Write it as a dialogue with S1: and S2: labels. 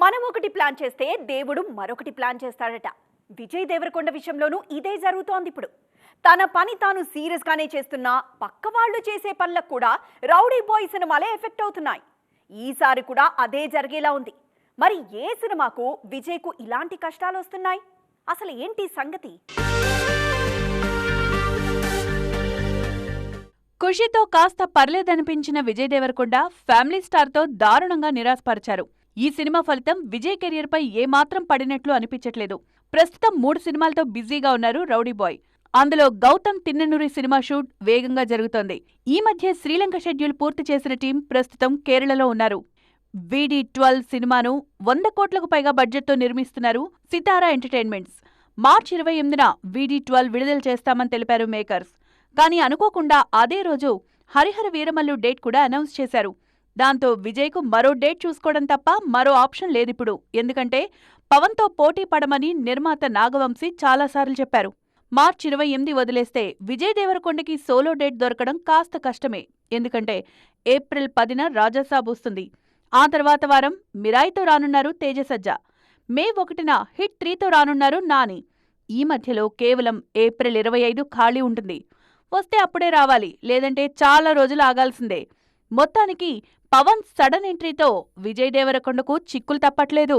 S1: మనం ఒకటి ప్లాన్ చేస్తే దేవుడు మరొకటి ప్లాన్ చేస్తాడట. విజయ్ దేవరకొండ విషయంలోనూ ఇదే జరుగుతోంది ఇప్పుడు. తన పని తాను సీరియస్గానే చేస్తున్నా పక్క వాళ్ళు చేసే పనులకు కూడా రౌడీ బాయ్ సినిమాలే ఎఫెక్ట్ అవుతున్నాయి. ఈసారి కూడా అదే జరిగేలా ఉంది. మరి ఏ సినిమాకు విజయ్కు ఇలాంటి కష్టాలు వస్తున్నాయి? అసలు ఏంటి సంగతి?
S2: ఖుషితో కాస్త పర్లేదనిపించిన విజయ్ దేవరకొండ ఫ్యామిలీ స్టార్తో దారుణంగా నిరాశపరిచారు. ఈ సినిమా ఫలితం విజయ్ కెరియర్పై ఏమాత్రం పడినట్లు అనిపించట్లేదు. ప్రస్తుతం మూడు సినిమాలతో బిజీగా ఉన్నారు రౌడీ బాయ్. అందులో గౌతమ్ తిన్ననూరి సినిమా షూట్ వేగంగా జరుగుతోంది. ఈ మధ్య శ్రీలంక షెడ్యూల్ పూర్తి చేసిన టీం ప్రస్తుతం కేరళలో ఉన్నారు. వీడి ట్వెల్వ్ సినిమాను వంద కోట్లకు పైగా బడ్జెట్తో నిర్మిస్తున్నారు సితారా ఎంటర్టైన్మెంట్స్. మార్చి ఇరవై ఎనిమిదిన వీడి ట్వెల్వ్ విడుదల చేస్తామని తెలిపారు మేకర్స్. కానీ అనుకోకుండా అదే రోజు హరిహర వీరమల్లు డేట్ కూడా అనౌన్స్ చేశారు. దాంతో విజయ్కు మరో డేట్ చూసుకోవడం తప్ప మరో ఆప్షన్ లేదిప్పుడు. ఎందుకంటే పవన్తో పోటీ పడమని నిర్మాత నాగవంశీ చాలాసార్లు చెప్పారు. మార్చి ఇరవై ఎనిమిది వదిలేస్తే విజయ్ దేవరకొండకి సోలో డేట్ దొరకడం కాస్త కష్టమే. ఎందుకంటే ఏప్రిల్ పదిన రాజాసాబ్ వస్తుంది. ఆ తర్వాత వారం మిరాయితో రానున్నారు తేజసజ్జ. మే ఒకటిన హిట్ త్రీతో రానున్నారు నాని. ఈ మధ్యలో కేవలం ఏప్రిల్ ఇరవై ఐదు ఖాళీ ఉంటుంది. వస్తే అప్పుడే రావాలి. లేదంటే చాలా రోజులు ఆగాల్సిందే. మొత్తానికి పవన్ సడన్ ఎంట్రీతో విజయ్ దేవరకొండకు చిక్కులు తప్పట్లేదు.